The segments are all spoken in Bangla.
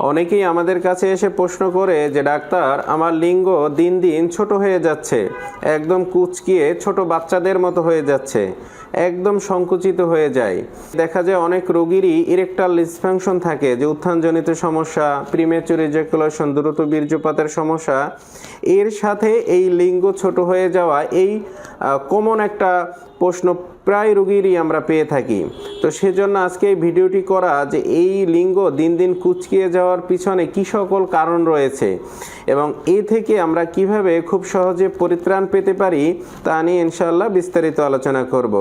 অনেকেই আমাদের কাছে এসে প্রশ্ন করে যে, ডাক্তার, আমার লিঙ্গ দিন দিন ছোট হয়ে যাচ্ছে, একদম কুচকিয়ে ছোট বাচ্চাদের মতো হয়ে যাচ্ছে। একদম সংকুচিত হয়ে যায়। দেখা যায় অনেক রোগীরই ইরেকটাল ডিসফাংশন থাকে, যে উত্থানজনিত সমস্যা প্রিমেচুর ইজাকুলেশন দ্রুত বীর্যপাতের সমস্যা। এর সাথে এই লিঙ্গ ছোট হয়ে যাওয়া এই কমন একটা প্রশ্ন প্রায় রোগীরই আমরা পেয়ে থাকি। তো সেজন্য আজকে এই ভিডিওটি করা যে এই লিঙ্গ দিন দিন কুচকিয়ে যাওয়ার পিছনে কী সকল কারণ রয়েছে এবং এ থেকে আমরা কীভাবে খুব সহজে পরিত্রাণ পেতে পারি তা নিয়ে ইনশাআল্লাহ বিস্তারিত আলোচনা করব।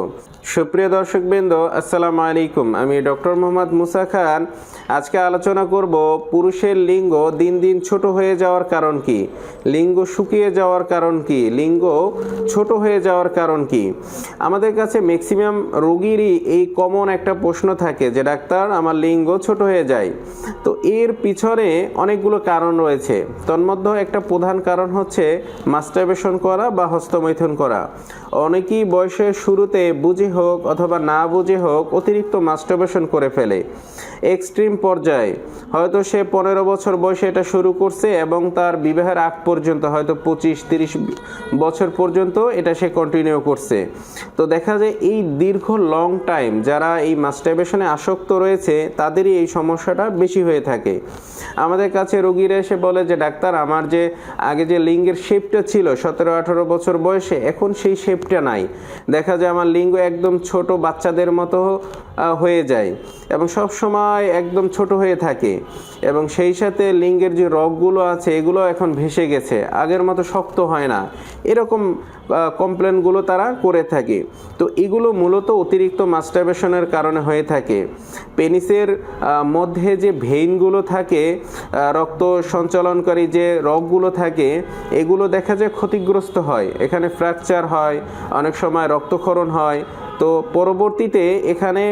সুপ্রিয় দর্শক দর্শকবৃন্দ, আসসালামু আলাইকুম। আমি ডক্টর মোহাম্মদ মুসা খান। আজকে আলোচনা করব পুরুষের লিঙ্গ দিন দিন ছোট হয়ে যাওয়ার কারণ কি? লিঙ্গ শুকিয়ে যাওয়ার কারণ কি? লিঙ্গ ছোট হয়ে যাওয়ার কারণ কি? আমাদের কাছে ম্যাক্সিমাম রোগীরই এই কমন একটা প্রশ্ন থাকে যে, ডাক্তার, আমার লিঙ্গ ছোট হয়ে যায়। তো এর পিছনে অনেকগুলো কারণ রয়েছে। তন্মধ্যে একটা প্রধান কারণ হচ্ছে মাস্টারবেশন করা বা হস্তমৈথুন করা। অনেকেই বয়সের শুরুতে বুঝে হোক অথবা না বুঝে হোক অতিরিক্ত মাস্টারবেশন করে ফেলে। এক্সট্রিম পর্যায়ে। হয়তো সে পনেরো বছর বয়সে এটা শুরু করছে এবং তার বিবাহের আগ পর্যন্ত, হয়তো পঁচিশ, তিরিশ বছর পর্যন্ত এটা সে কন্টিনিউ করছে। তো দেখা যায় এই দীর্ঘ লং টাইম যারা এই মাস্টারবেশনে আসক্ত রয়েছে, তাদেরই এই সমস্যাটা বেশি হয়ে থাকে। আমাদের কাছে রোগীরা এসে বলে যে, ডাক্তার, আমার যে আগে যে লিঙ্গের শেপটা ছিল, সতেরো, আঠারো বছর বয়সে, এখন সেই শেপটা নাই। দেখা যায় আমার লিঙ্গ একদম ছোট বাচ্চাদের মতো হয়ে যায় এবং সব সময় একদম ছোট হয়ে থাকে। এবং সেই সাথে লিঙ্গের যে রগগুলো আছে, এগুলো এখন ভেসে গেছে। আগের মতো শক্ত হয় না। এরকম কমপ্লেনগুলো তারা করে থাকে। তো এগুলো মূলত অতিরিক্ত মাস্টারবেশনের কারণে হয়ে থাকে। পেনিসের মধ্যে যে ভেইনগুলো থাকে রক্ত সঞ্চালনকারী যে রগগুলো থাকে, এগুলো দেখা যায় ক্ষতিগ্রস্ত হয়। এখানে ফ্র্যাকচার হয়, অনেক সময় রক্তক্ষরণ হয় তো পরবর্তীতে এখানে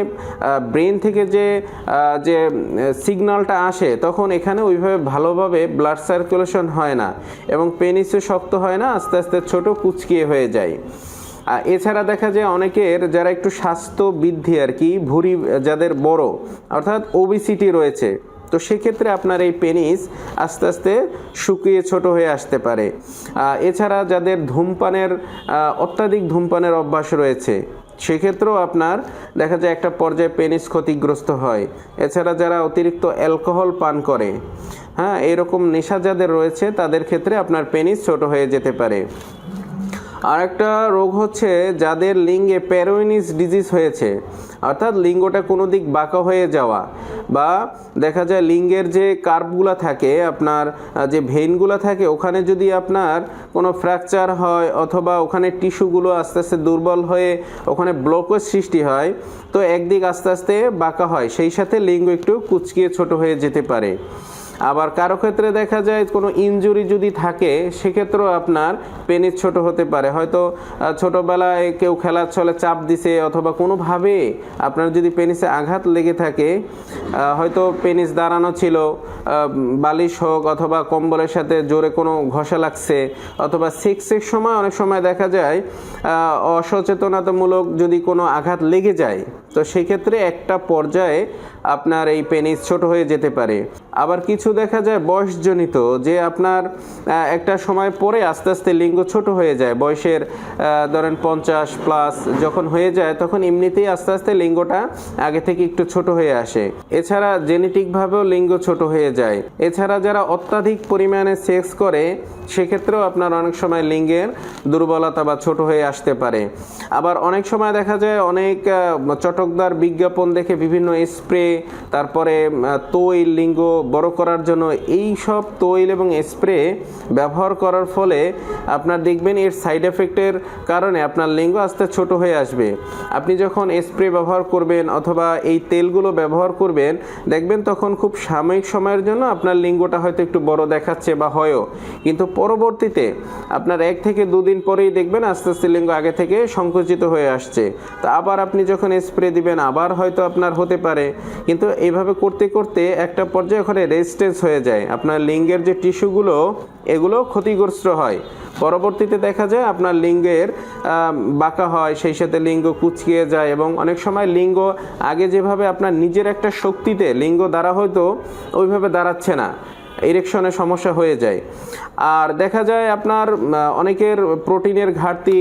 ব্রেন থেকে যে যে সিগন্যালটা আসে, তখন এখানে ওইভাবে ভালোভাবে ব্লাড সার্কুলেশন হয় না এবং পেনিসও শক্ত হয় না, আস্তে আস্তে ছোট কুচকিয়ে হয়ে যায়। এছাড়া দেখা যায় অনেকের যারা একটু স্বাস্থ্য বৃদ্ধি আর কি, ভুঁড়ি, যাদের বড়, অর্থাৎ ওবিসিটি রয়েছে, তো সেক্ষেত্রে আপনার এই পেনিস আস্তে আস্তে শুকিয়ে ছোট হয়ে আসতে পারে। এছাড়া যাদের ধূমপানের অত্যাধিক ধূমপানের অভ্যাস রয়েছে সেক্ষেত্রেও আপনার দেখা যায় একটা পর্যায়ে পেনিস ক্ষতিগ্রস্ত হয়। এছাড়া যারা অতিরিক্ত অ্যালকোহল পান করে হ্যাঁ এরকম নেশা যাদের রয়েছে, তাদের ক্ষেত্রে আপনার পেনিস ছোট হয়ে যেতে পারে। আর একটা রোগ হচ্ছে যাদের লিঙ্গে প্যারোইনিস ডিজিজ হয়েছে, অর্থাৎ লিঙ্গটা কোনো দিক বাঁকা হয়ে যাওয়া। বা দেখা যায় লিঙ্গের যে কার্ভগুলো থাকে, আপনার যে ভেইনগুলো থাকে, ওখানে যদি আপনার কোনো ফ্র্যাকচার হয় অথবা ওখানে টিস্যুগুলো আস্তে আস্তে দুর্বল হয়ে ওখানে ব্লকের সৃষ্টি হয়, তো একদিক আস্তে আস্তে বাঁকা হয়। সেই সাথে লিঙ্গ একটু কুচকিয়ে ছোট হয়ে যেতে পারে। আবার কারও ক্ষেত্রে দেখা যায় কোনো ইনজুরি যদি থাকে, সেক্ষেত্রেও আপনার পেনিস ছোট হতে পারে। হয়তো ছোটোবেলায় কেউ খেলার ছলে চাপ দিছে অথবা কোনোভাবে আপনার যদি পেনিসে আঘাত লেগে থাকে হয়তো পেনিস দাঁড়ানো ছিল বালিশ হোক অথবা কম্বলের সাথে জোরে কোনো ঘষা লাগছে, অথবা সেক্সের সময় অনেক সময় দেখা যায় অসচেতনতামূলক যদি কোনো আঘাত লেগে যায়, তো সেক্ষেত্রে একটা পর্যায়ে আপনার এই পেনিস ছোট হয়ে যেতে পারে। আবার কিছু দেখা যায় বয়সজনিত, যে আপনার একটা সময় পরে আস্তে আস্তে লিঙ্গ ছোট হয়ে যায়। বয়সের ধরেন পঞ্চাশ প্লাস যখন হয়ে যায়, তখন এমনিতেই আস্তে আস্তে লিঙ্গটা আগে থেকে একটু ছোট হয়ে আসে। এছাড়া জেনেটিকভাবেও লিঙ্গ ছোট হয়ে যায়। এছাড়া যারা অত্যাধিক পরিমাণে সেক্স করে সেক্ষেত্রেও আপনার অনেক সময় লিঙ্গের দুর্বলতা বা ছোট হয়ে আসতে পারে। আবার অনেক সময় দেখা যায় অনেক চটকদার বিজ্ঞাপন দেখে বিভিন্ন স্প্রে, তারপরে তৈল, লিঙ্গ বড় করার জন্য এই সব তৈল এবং স্প্রে ব্যবহার করার ফলে আপনার দেখবেন এর সাইড এফেক্টের কারণে আপনার লিঙ্গ আস্তে ছোট হয়ে আসবে। আপনি যখন স্প্রে ব্যবহার করবেন অথবা এই তেলগুলো ব্যবহার করবেন, দেখবেন তখন খুব সাময়িক সময়ের জন্য আপনার লিঙ্গটা হয়তো একটু বড় দেখাচ্ছে বা হয়ও। কিন্তু পরবর্তীতে আপনার এক থেকে দুদিন পরেই দেখবেন আস্তে আস্তে লিঙ্গ আগে থেকে সংকুচিত হয়ে আসছে। তো আবার আপনি যখন স্প্রে দিবেন, আবার হয়তো আপনার হতে পারে। কিন্তু এইভাবে করতে করতে একটা পর্যায়ে ওখানে রেজিস্ট্যান্স হয়ে যায়। আপনার লিঙ্গের যে টিস্যুগুলো, এগুলো ক্ষতিগ্রস্ত হয়। পরবর্তীতে দেখা যায় আপনার লিঙ্গের বাঁকা হয়, সেই সাথে লিঙ্গ কুচকিয়ে যায় এবং অনেক সময় লিঙ্গ আগে যেভাবে আপনার নিজের একটা শক্তিতে, লিঙ্গ দ্বারা হয়তো ওইভাবে দাঁড়াচ্ছে না। ইরেকশনের সমস্যা হয়ে যায়। আর দেখা যায় আপনার অনেকের প্রোটিনের ঘাটতি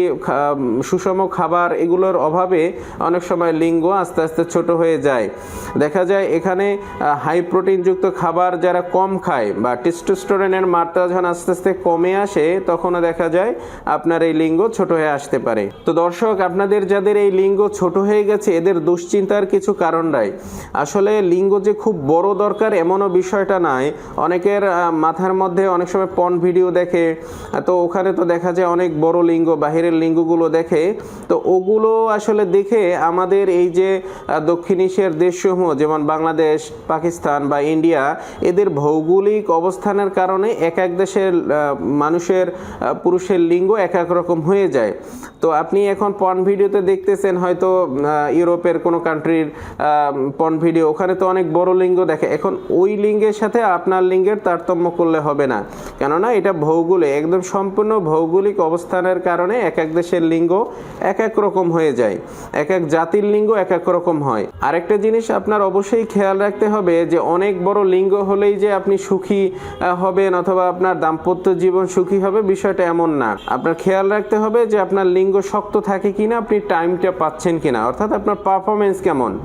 সুষম খাবার এগুলোর অভাবে অনেক সময় লিঙ্গ আস্তে আস্তে ছোট হয়ে যায়। দেখা যায় এখানে হাই প্রোটিনযুক্ত খাবার যারা কম খায় বা টেস্টোস্টেরনের মাত্রা যখন আস্তে আস্তে কমে আসে, তখনও দেখা যায় আপনার এই লিঙ্গ ছোট হয়ে আসতে পারে। তো দর্শক, আপনাদের যাদের এই লিঙ্গ ছোট হয়ে গেছে, এদের দুশ্চিন্তার কিছু কারণ নাই। আসলে লিঙ্গ যে খুব বড় দরকার এমনও বিষয়টা নাই। অনেকের মাথার মধ্যে অনেক সময় পন ভিডিও দেখে তো ওখানে তো দেখা যায় অনেক বড় লিঙ্গ, বাহিরের লিঙ্গগুলো দেখে। তো ওগুলো আসলে দেখে আমাদের এই যে দক্ষিণ এশিয়ার দেশসমূহ, যেমন বাংলাদেশ, পাকিস্তান বা ইন্ডিয়া, এদের ভৌগোলিক অবস্থানের কারণে এক এক দেশের মানুষের পুরুষের লিঙ্গ এক এক রকম হয়ে যায়। তো আপনি এখন পন ভিডিওতে দেখতেছেন, হয়তো ইউরোপের কোনো কান্ট্রির পন ভিডিও ওখানে তো অনেক বড় লিঙ্গ দেখে। এখন ওই লিঙ্গের সাথে আপনার লিঙ্গের তারতম্য করলে হবে না। কেননা এটা ভৌগোলিক, একদম সম্পূর্ণ ভৌগোলিক অবস্থানের কারণে এক এক দেশের লিঙ্গ এক এক রকম হয়ে যায়। এক এক জাতির লিঙ্গ এক এক রকম হয়। আরেকটা জিনিস আপনার অবশ্যই খেয়াল রাখতে হবে যে অনেক বড় লিঙ্গ হলেই যে আপনি সুখী হবেন অথবা আপনার দাম্পত্য জীবন সুখী হবে বিষয়টা এমন না। আপনার খেয়াল রাখতে হবে যে আপনার লিঙ্গ শক্ত থাকে কিনা, আপনি টাইমটা পাচ্ছেন কিনা। অর্থাৎ আপনার পারফরমেন্স কেমন?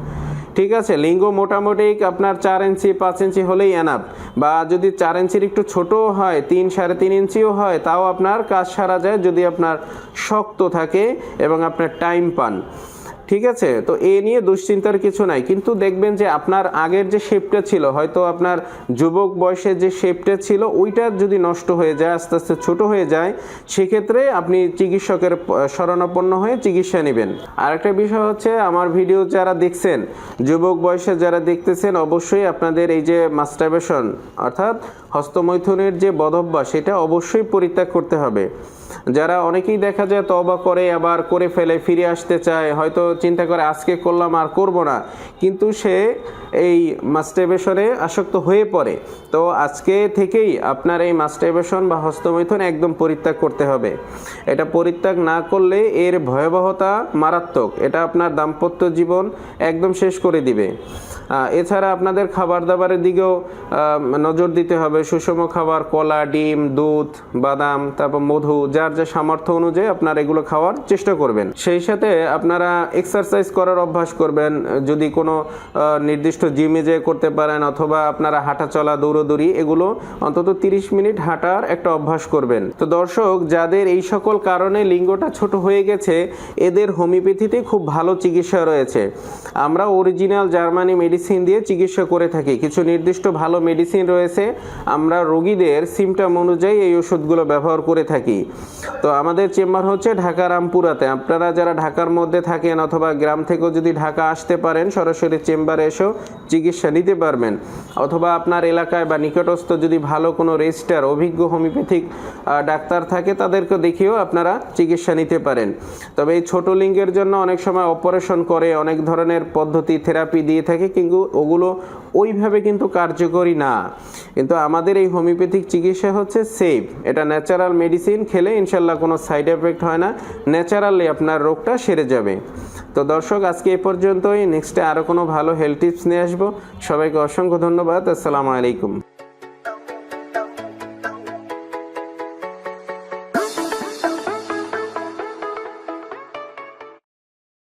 ঠিক আছে, লিঙ্গ মোটামুটি আপনার চার ইঞ্চি, পাঁচ ইঞ্চি হলেই এনাফ বা যদি চার ইঞ্চির একটু ছোটও হয়, তিন সাড়ে তিন ইঞ্চিও হয়, তাও আপনার কাজ সারা যায় যদি আপনার শক্ত থাকে এবং আপনার টাইম পান। ঠিক আছে? তো এ নিয়ে দুশ্চিন্তার কিছু নাই। কিন্তু দেখবেন যে আপনার আগের যে শেপটা ছিল, হয়তো আপনার যুবক বয়সের যে শেপটা ছিল, ওইটা যদি নষ্ট হয়ে যায়, আস্তে আস্তে ছোট হয়ে যায়, সেক্ষেত্রে আপনি চিকিৎসকের শরণাপন্ন হয়ে চিকিৎসা নেবেন। আরেকটা বিষয় হচ্ছে, আমার ভিডিও যারা দেখছেন, যুবক বয়সে যারা দেখতেছেন, অবশ্যই আপনাদের এই যে মাস্টারবেশন অর্থাৎ হস্তমৈথুনের যে বদভ্যাস, সেটা অবশ্যই পরিত্যাগ করতে হবে। যারা অনেকেই দেখা যায় তবা করে, আবার করে ফেলে, ফিরে আসতে চায়, হয়তো চিন্তা করে, আজকে করলাম, আর করব না। কিন্তু সে এই মাস্টারবেশনে আসক্ত হয়ে পড়ে। তো আজকে থেকেই আপনার এই মাস্টারবেশন বা হস্তমৈথুন একদম পরিত্যাগ করতে হবে। এটা পরিত্যাগ না করলে এর ভয়াবহতা মারাত্মক। এটা আপনার দাম্পত্য জীবন একদম শেষ করে দিবে। এছাড়া আপনাদের খাবার দাবারের দিকেও নজর দিতে হবে। সুষম খাবার, কলা, ডিম, দুধ, বাদাম, তারপর মধু, যার যা সামর্থ্য অনুযায়ী আপনার এগুলো খাওয়ার চেষ্টা করবেন। সেই সাথে আপনারা এক্সারসাইজ করার অভ্যাস করবেন। যদি কোনো নির্দিষ্ট জিমে যেয়ে করতে পারেন অথবা আপনারা হাঁটা চলা দৌড়দৌড়ি এগুলো অন্তত তিরিশ মিনিট হাঁটার একটা অভ্যাস করবেন। তো দর্শক, যাদের এই সকল কারণে লিঙ্গটা ছোট হয়ে গেছে, এদের হোমিওপ্যাথিতে খুব ভালো চিকিৎসা রয়েছে। আমরা অরিজিনাল জার্মানি মেডিসিন দিয়ে চিকিৎসা করে থাকি। কিছু নির্দিষ্ট ভালো মেডিসিন রয়েছে। আমরা রোগীদের সিমটম অনুযায়ী এই ওষুধগুলো ব্যবহার করে থাকি। তো আমাদের চেম্বার হচ্ছে ঢাকা রামপুরাতে। আপনারা যারা ঢাকার মধ্যে থাকেন অথবা গ্রাম থেকেও যদি ঢাকা আসতে পারেন, সরাসরি চেম্বারে এসেও চিকিৎসা নিতে পারবেন। অথবা আপনার এলাকায় বা নিকটস্থ যদি ভালো কোনো রেজিস্টার, অভিজ্ঞ হোমিওপ্যাথিক ডাক্তার থাকে, তাদেরকে দেখিয়েও আপনারা চিকিৎসা নিতে পারেন। তবে এই ছোটো লিঙ্গের জন্য অনেক সময় অপারেশন করে, অনেক ধরনের পদ্ধতি, থেরাপি দিয়ে থাকে, কিন্তু ওগুলো ওইভাবে কিন্তু কার্যকরী না। কিন্তু আমাদের এই হোমিওপ্যাথিক চিকিৎসা হচ্ছে সেফ এটা ন্যাচারাল মেডিসিন খেলে ইনশাল্লাহ কোনো সাইড এফেক্ট হয় না। ন্যাচারালি আপনার রোগটা সেরে যাবে। তো দর্শক, আজকে এ পর্যন্তই। নেক্সটে আরও কোনো ভালো হেলথ টিপস নিয়ে আসব। সবাইকে অসংখ্য ধন্যবাদ। আসসালামু আলাইকুম।